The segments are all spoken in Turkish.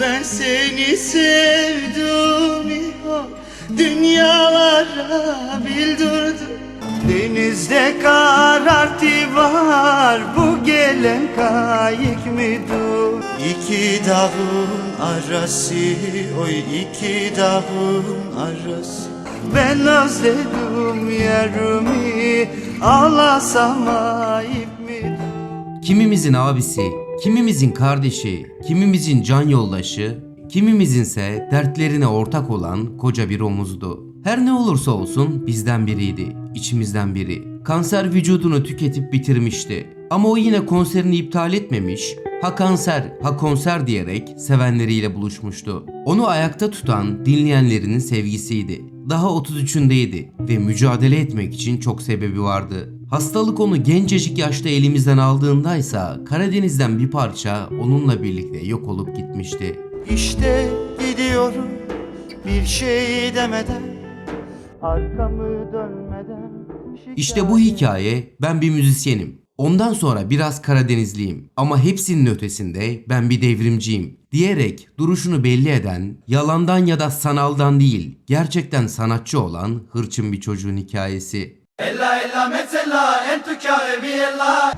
Ben seni sevdim ya Dünyalara bildirdim Denizde karartı var. Bu gelen kayık mıdır? İki dağın arası Oy iki dağın arası. Ben özledim yerimi Ağlasam ayıp mıdır? Kimimizin abisi, kimimizin kardeşi, kimimizin can yoldaşı, kimimizinse dertlerine ortak olan koca bir omuzdu. Her ne olursa olsun bizden biriydi, içimizden biri. Kanser vücudunu tüketip bitirmişti. Ama o yine konserini iptal etmemiş, ha kanser, ha konser diyerek sevenleriyle buluşmuştu. Onu ayakta tutan dinleyenlerinin sevgisiydi. Daha 33'ündeydi ve mücadele etmek için çok sebebi vardı. Hastalık onu gencecik yaşta elimizden aldığındaysa Karadeniz'den bir parça onunla birlikte yok olup gitmişti. İşte gidiyorum bir şey demeden Arkamı dönmeden İşte bu hikaye ben bir müzisyenim. Ondan sonra biraz Karadenizliyim ama hepsinin ötesinde ben bir devrimciyim diyerek duruşunu belli eden, yalandan ya da sanaldan değil, gerçekten sanatçı olan hırçın bir çocuğun hikayesi. Ella ella mezzella entu chiave viella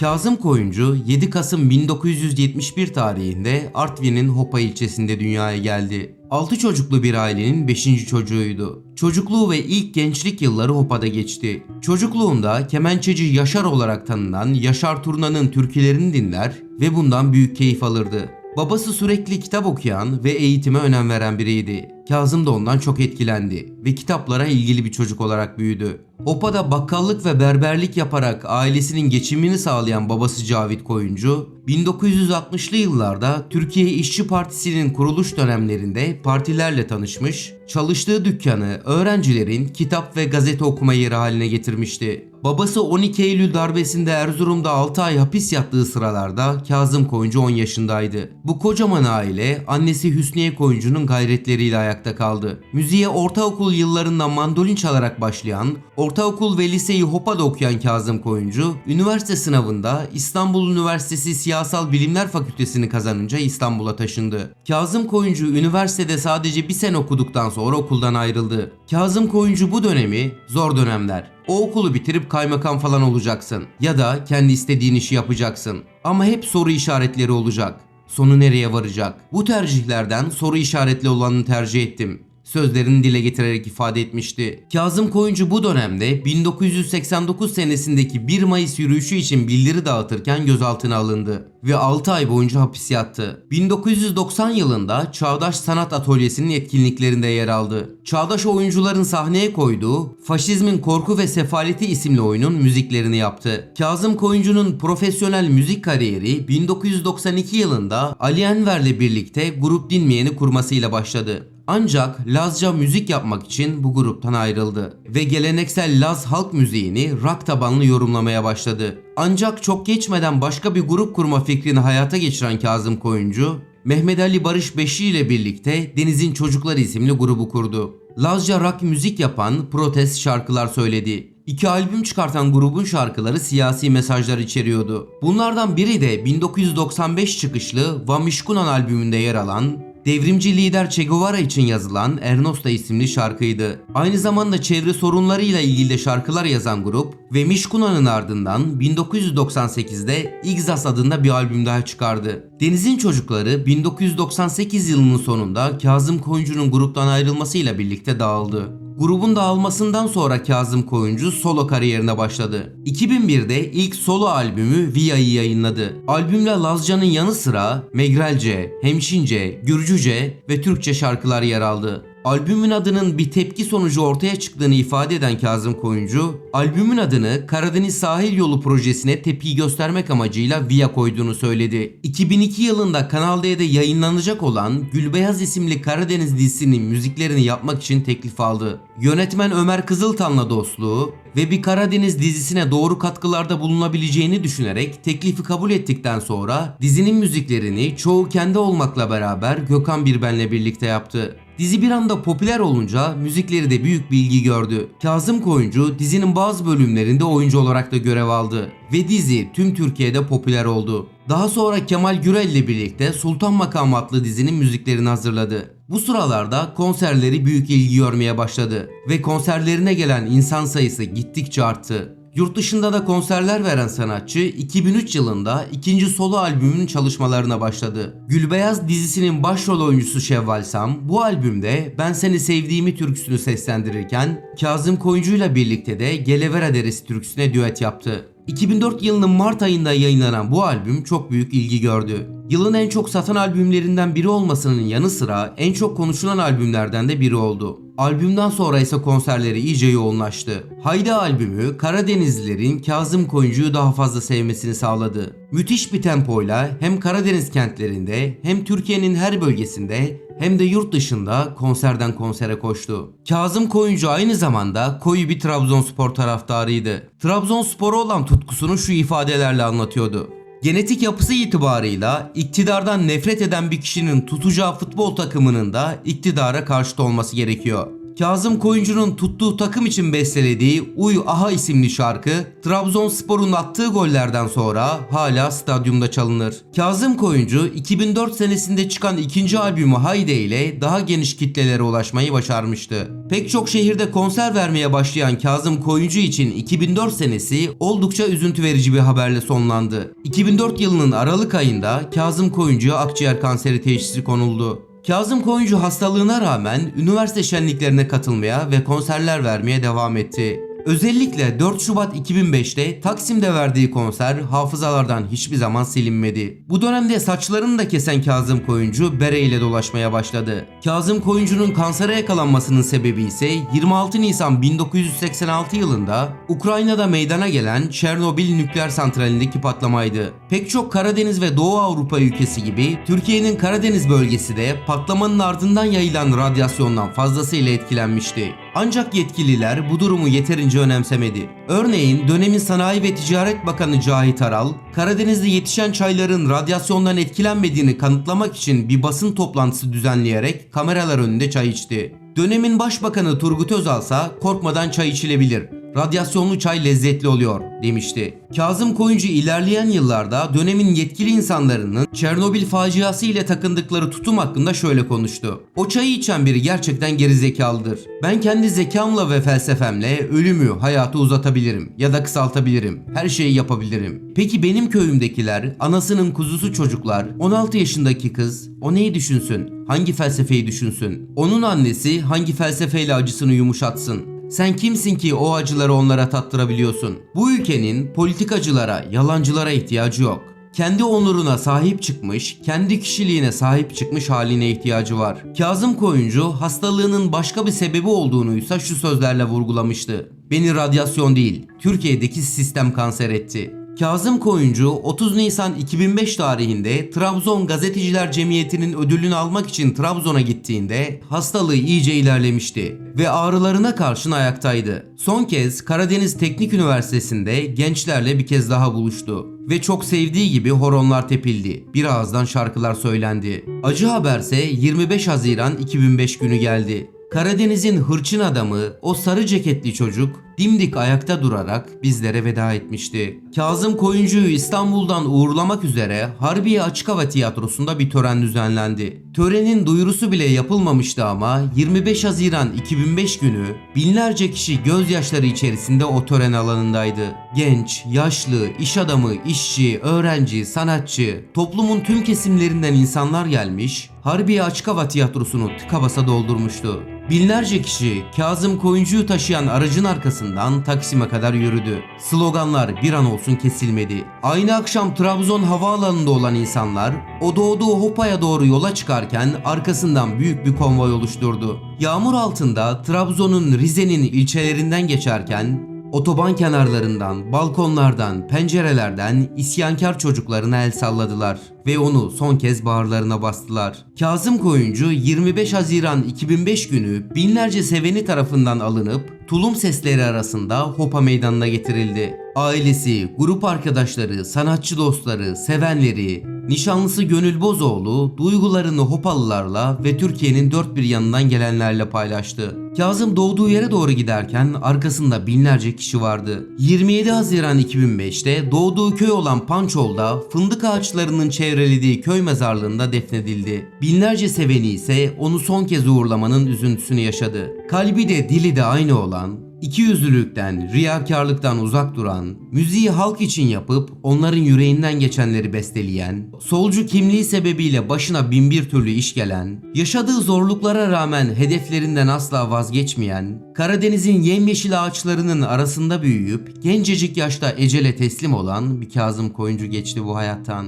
Kazım Koyuncu 7 Kasım 1971 tarihinde Artvin'in Hopa ilçesinde dünyaya geldi. 6 çocuklu bir ailenin 5. çocuğuydu. Çocukluğu ve ilk gençlik yılları Hopa'da geçti. Çocukluğunda kemençeci Yaşar olarak tanınan Yaşar Turna'nın türkülerini dinler ve bundan büyük keyif alırdı. Babası sürekli kitap okuyan ve eğitime önem veren biriydi. Kazım da ondan çok etkilendi ve kitaplara ilgili bir çocuk olarak büyüdü. Opa'da bakkallık ve berberlik yaparak ailesinin geçimini sağlayan babası Cavit Koyuncu, 1960'lı yıllarda Türkiye İşçi Partisi'nin kuruluş dönemlerinde partilerle tanışmış, çalıştığı dükkanı öğrencilerin kitap ve gazete okuma yeri haline getirmişti. Babası 12 Eylül darbesinde Erzurum'da 6 ay hapis yattığı sıralarda Kazım Koyuncu 10 yaşındaydı. Bu kocaman aile annesi Hüsniye Koyuncu'nun gayretleriyle ayakta kaldı. Müziğe ortaokul yıllarında mandolin çalarak başlayan, ortaokul ve liseyi Hopa'da okuyan Kazım Koyuncu, üniversite sınavında İstanbul Üniversitesi Siyasal Bilimler Fakültesini kazanınca İstanbul'a taşındı. Kazım Koyuncu üniversitede sadece bir sene okuduktan sonra okuldan ayrıldı. Kazım Koyuncu bu dönemi zor dönemler. O okulu bitirip kaymakam falan olacaksın ya da kendi istediğin işi yapacaksın. Ama hep soru işaretleri olacak. Sonu nereye varacak? Bu tercihlerden soru işaretli olanını tercih ettim sözlerini dile getirerek ifade etmişti. Kazım Koyuncu bu dönemde 1989 senesindeki 1 Mayıs yürüyüşü için bildiri dağıtırken gözaltına alındı ve 6 ay boyunca hapis yattı. 1990 yılında Çağdaş Sanat Atölyesi'nin etkinliklerinde yer aldı. Çağdaş oyuncuların sahneye koyduğu Faşizmin Korku ve Sefaleti isimli oyunun müziklerini yaptı. Kazım Koyuncu'nun profesyonel müzik kariyeri 1992 yılında Ali Enver'le birlikte Grup Dinmeyen'i kurmasıyla başladı. Ancak Lazca müzik yapmak için bu gruptan ayrıldı ve geleneksel Laz halk müziğini rock tabanlı yorumlamaya başladı. Ancak çok geçmeden başka bir grup kurma fikrini hayata geçiren Kazım Koyuncu, Mehmet Ali Barış Beşi ile birlikte Deniz'in Çocukları isimli grubu kurdu. Lazca rock müzik yapan protest şarkılar söyledi. İki albüm çıkartan grubun şarkıları siyasi mesajlar içeriyordu. Bunlardan biri de 1995 çıkışlı Vamishkunan albümünde yer alan Devrimci lider Che Guevara için yazılan Ernosta isimli şarkıydı. Aynı zamanda çevre sorunlarıyla ilgili de şarkılar yazan grup ve Mişkuna'nın ardından 1998'de Igzas adında bir albüm daha çıkardı. Deniz'in çocukları 1998 yılının sonunda Kazım Koyuncu'nun gruptan ayrılmasıyla birlikte dağıldı. Grubun dağılmasından sonra Kazım Koyuncu solo kariyerine başladı. 2001'de ilk solo albümü Via'yı yayınladı. Albümle Lazca'nın yanı sıra Megrelce, Hemşince, Gürcüce ve Türkçe şarkılar yer aldı. Albümün adının bir tepki sonucu ortaya çıktığını ifade eden Kazım Koyuncu, albümün adını Karadeniz Sahil Yolu projesine tepki göstermek amacıyla Via koyduğunu söyledi. 2002 yılında Kanal D'de yayınlanacak olan Gülbeyaz isimli Karadeniz dizisinin müziklerini yapmak için teklif aldı. Yönetmen Ömer Kızıltan'la dostluğu ve bir Karadeniz dizisine doğru katkılarda bulunabileceğini düşünerek teklifi kabul ettikten sonra dizinin müziklerini çoğu kendi olmakla beraber Gökhan Birben'le birlikte yaptı. Dizi bir anda popüler olunca müzikleri de büyük bir ilgi gördü. Kazım Koyuncu dizinin bazı bölümlerinde oyuncu olarak da görev aldı ve dizi tüm Türkiye'de popüler oldu. Daha sonra Kemal Gürel ile birlikte Sultan Makamı adlı dizinin müziklerini hazırladı. Bu sıralarda konserleri büyük ilgi görmeye başladı ve konserlerine gelen insan sayısı gittikçe arttı. Yurt dışında da konserler veren sanatçı 2003 yılında ikinci solo albümünün çalışmalarına başladı. Gülbeyaz dizisinin başrol oyuncusu Şevval Sam bu albümde Ben Seni Sevdiğimi türküsünü seslendirirken Kazım Koyuncu ile birlikte de Gelevera Deresi türküsüne düet yaptı. 2004 yılının Mart ayında yayınlanan bu albüm çok büyük ilgi gördü. Yılın en çok satan albümlerinden biri olmasının yanı sıra en çok konuşulan albümlerden de biri oldu. Albümden sonra ise konserleri iyice yoğunlaştı. Haydi albümü Karadenizlilerin Kazım Koyuncu'yu daha fazla sevmesini sağladı. Müthiş bir tempoyla hem Karadeniz kentlerinde hem Türkiye'nin her bölgesinde hem de yurt dışında konserden konsere koştu. Kazım Koyuncu aynı zamanda koyu bir Trabzonspor taraftarıydı. Trabzonspor'a olan tutkusunu şu ifadelerle anlatıyordu. Genetik yapısı itibarıyla iktidardan nefret eden bir kişinin tutacağı futbol takımının da iktidara karşıt olması gerekiyor. Kazım Koyuncu'nun tuttuğu takım için bestelediği Uy Aha isimli şarkı Trabzonspor'un attığı gollerden sonra hala stadyumda çalınır. Kazım Koyuncu 2004 senesinde çıkan ikinci albümü Hayde ile daha geniş kitlelere ulaşmayı başarmıştı. Pek çok şehirde konser vermeye başlayan Kazım Koyuncu için 2004 senesi oldukça üzüntü verici bir haberle sonlandı. 2004 yılının Aralık ayında Kazım Koyuncu'ya akciğer kanseri teşhisi konuldu. Kazım Koyuncu hastalığına rağmen üniversite şenliklerine katılmaya ve konserler vermeye devam etti. Özellikle 4 Şubat 2005'te Taksim'de verdiği konser hafızalardan hiçbir zaman silinmedi. Bu dönemde saçlarını da kesen Kazım Koyuncu bere ile dolaşmaya başladı. Kazım Koyuncu'nun kansere yakalanmasının sebebi ise 26 Nisan 1986 yılında Ukrayna'da meydana gelen Çernobil nükleer santralindeki patlamaydı. Pek çok Karadeniz ve Doğu Avrupa ülkesi gibi Türkiye'nin Karadeniz bölgesi de patlamanın ardından yayılan radyasyondan fazlasıyla etkilenmişti. Ancak yetkililer bu durumu yeterince önemsemedi. Örneğin dönemin Sanayi ve Ticaret Bakanı Cahit Aral, Karadeniz'de yetişen çayların radyasyondan etkilenmediğini kanıtlamak için bir basın toplantısı düzenleyerek kameralar önünde çay içti. Dönemin Başbakanı Turgut Özal ise korkmadan çay içilebilir. Radyasyonlu çay lezzetli oluyor demişti. Kazım Koyuncu ilerleyen yıllarda dönemin yetkili insanlarının Çernobil faciası ile takındıkları tutum hakkında şöyle konuştu. O çayı içen biri gerçekten gerizekalıdır. Ben kendi zekamla ve felsefemle ölümü, hayatı uzatabilirim ya da kısaltabilirim. Her şeyi yapabilirim. Peki benim köyümdekiler, anasının kuzusu çocuklar, 16 yaşındaki kız, o neyi düşünsün? Hangi felsefeyi düşünsün? Onun annesi hangi felsefeyle acısını yumuşatsın? Sen kimsin ki o acıları onlara tattırabiliyorsun? Bu ülkenin politikacılara, yalancılara ihtiyacı yok. Kendi onuruna sahip çıkmış, kendi kişiliğine sahip çıkmış haline ihtiyacı var. Kazım Koyuncu hastalığının başka bir sebebi olduğunuysa şu sözlerle vurgulamıştı. Beni radyasyon değil, Türkiye'deki sistem kanser etti. Kazım Koyuncu 30 Nisan 2005 tarihinde Trabzon Gazeteciler Cemiyeti'nin ödülünü almak için Trabzon'a gittiğinde hastalığı iyice ilerlemişti ve ağrılarına karşın ayaktaydı. Son kez Karadeniz Teknik Üniversitesi'nde gençlerle bir kez daha buluştu ve çok sevdiği gibi horonlar tepildi. Bir ağızdan şarkılar söylendi. Acı haberse 25 Haziran 2005 günü geldi. Karadeniz'in hırçın adamı, o sarı ceketli çocuk dimdik ayakta durarak bizlere veda etmişti. Kazım Koyuncu'yu İstanbul'dan uğurlamak üzere Harbiye Açık Hava Tiyatrosu'nda bir tören düzenlendi. Törenin duyurusu bile yapılmamıştı ama 25 Haziran 2005 günü binlerce kişi gözyaşları içerisinde o tören alanındaydı. Genç, yaşlı, iş adamı, işçi, öğrenci, sanatçı, toplumun tüm kesimlerinden insanlar gelmiş, Harbiye Açık Hava Tiyatrosu'nu tıka basa doldurmuştu. Binlerce kişi Kazım Koyuncu'yu taşıyan aracın arkasından Taksim'e kadar yürüdü. Sloganlar bir an olsun kesilmedi. Aynı akşam Trabzon havaalanında olan insanlar o doğduğu Hopa'ya doğru yola çıkarken arkasından büyük bir konvoy oluşturdu. Yağmur altında Trabzon'un Rize'nin ilçelerinden geçerken Otoban kenarlarından, balkonlardan, pencerelerden isyankar çocuklarına el salladılar ve onu son kez bağırlarına bastılar. Kazım Koyuncu 25 Haziran 2005 günü binlerce seveni tarafından alınıp tulum sesleri arasında Hopa Meydanı'na getirildi. Ailesi, grup arkadaşları, sanatçı dostları, sevenleri, Nişanlısı Gönül Bozoğlu duygularını Hopalılarla ve Türkiye'nin dört bir yanından gelenlerle paylaştı. Kazım doğduğu yere doğru giderken arkasında binlerce kişi vardı. 27 Haziran 2005'te doğduğu köy olan Pançol'da fındık ağaçlarının çevrelediği köy mezarlığında defnedildi. Binlerce seveni ise onu son kez uğurlamanın üzüntüsünü yaşadı. Kalbi de dili de aynı olan İki yüzlülükten, riyakarlıktan uzak duran, müziği halk için yapıp onların yüreğinden geçenleri besteleyen, solcu kimliği sebebiyle başına binbir türlü iş gelen, yaşadığı zorluklara rağmen hedeflerinden asla vazgeçmeyen, Karadeniz'in yemyeşil ağaçlarının arasında büyüyüp gencecik yaşta ecele teslim olan bir Kazım Koyuncu geçti bu hayattan.